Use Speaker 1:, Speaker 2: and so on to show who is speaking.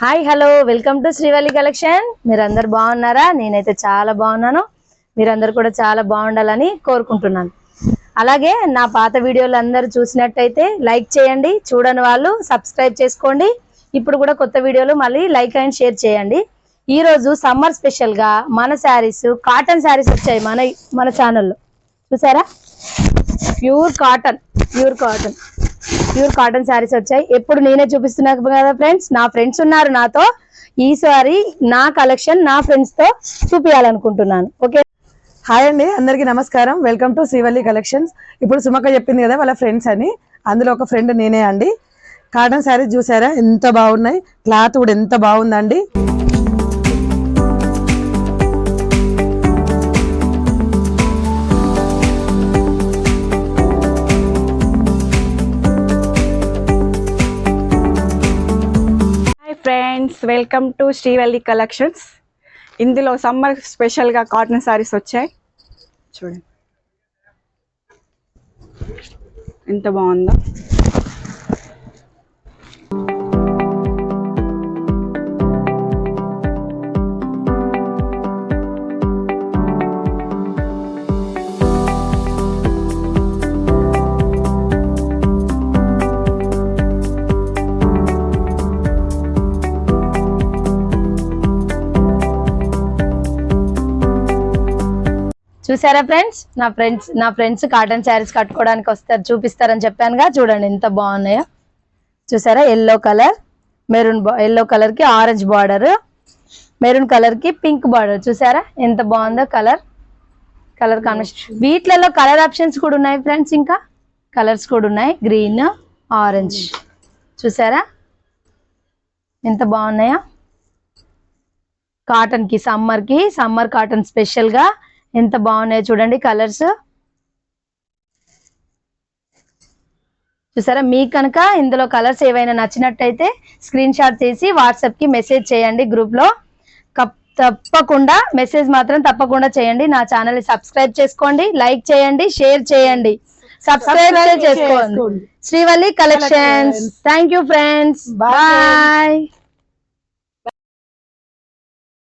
Speaker 1: Hi hello. Welcome to Srivalli collection. మీరందరు బాగున్నారా? నేనైతే చాలా బాగున్నాను. మీరందరు కూడా చాలా బాగుండాలని కోరుకుంటున్నాను. అలాగే నా పాత వీడియోలు అందరూ చూసినట్టయితే లైక్ చేయండి చూడని వాళ్ళు సబ్స్క్రైబ్ చేసుకోండి. ఇప్పుడు కూడా కొత్త వీడియోలు మళ్ళీ లైక్ అండ్ షేర్ చేయండి. ఈరోజు సమ్మర్ స్పెషల్గా మన శారీస్ కాటన్ శారీస్ వచ్చాయి మన మన ఛానల్లో చూసారా? Pure cotton pure cotton. Pure cotton saris వచ్చాయి. ఎప్పుడు నేనే చూపిస్తున్నా కదా ఫ్రెండ్స్. నా ఫ్రెండ్స్ ఉన్నారు నాతో. ఈసారి నా కలెక్షన్ నా ఫ్రెండ్స్తో చూపించాలనుకుంటున్నాను ఓకే?
Speaker 2: హాయ్ అండి. అందరికీ నమస్కారం. Welcome to Srivalli collections. ఇప్పుడు సుమక్క చెప్పింది కదా వాళ్ళ ఫ్రెండ్స్ అని. అందులో ఒక ఫ్రెండ్ నేనే అండి. కాటన్ శారీస్ చూసారా? ఎంత బాగున్నాయి. క్లాత్ కూడా ఎంత బాగుందండి.
Speaker 3: Friends welcome to Srivalli collections ఇందులో సమ్మర్ స్పెషల్గా కాటన్ శారీస్ వచ్చాయి. చూడండి. ఎంత బాగుందో.
Speaker 1: చూసారా ఫ్రెండ్స్? నా ఫ్రెండ్స్ నా ఫ్రెండ్స్ కాటన్ శారీస్ కట్టుకోవడానికి వస్తారు చూపిస్తారని చెప్పానుగా. చూడండి ఎంత బాగున్నాయో. చూసారా? ఎల్లో కలర్ మెరూన్ ఎల్లో కలర్కి ఆరెంజ్ బార్డర్ మెరూన్ కలర్కి పింక్ బార్డర్ చూసారా? ఎంత బాగుందో కలర్ కలర్ కాంబినేషన్ వీటిలలో కలర్ ఆప్షన్స్ కూడా ఉన్నాయి ఫ్రెండ్స్ ఇంకా. కలర్స్ కూడా ఉన్నాయి. గ్రీన్ ఆరెంజ్ చూసారా? ఎంత బాగున్నాయా. కాటన్కి సమ్మర్కి సమ్మర్ కాటన్ స్పెషల్గా ఎంత బాగున్నాయో చూడండి కలర్స్. చూసారా? మీకు కనుక ఇందులో కలర్స్ ఏవైనా నచ్చినట్టయితే స్క్రీన్ షాట్ తీసి వాట్సాప్కి మెసేజ్ చేయండి గ్రూప్లో. కప్- తప్పకుండా మెసేజ్ మాత్రం తప్పకుండా చేయండి. నా ఛానల్ని సబ్స్క్రైబ్ చేసుకోండి లైక్ చేయండి షేర్ చేయండి. సబ్స్క్రైబ్ చేసుకోండి. Srivalli collections. Thank you friends. Bye.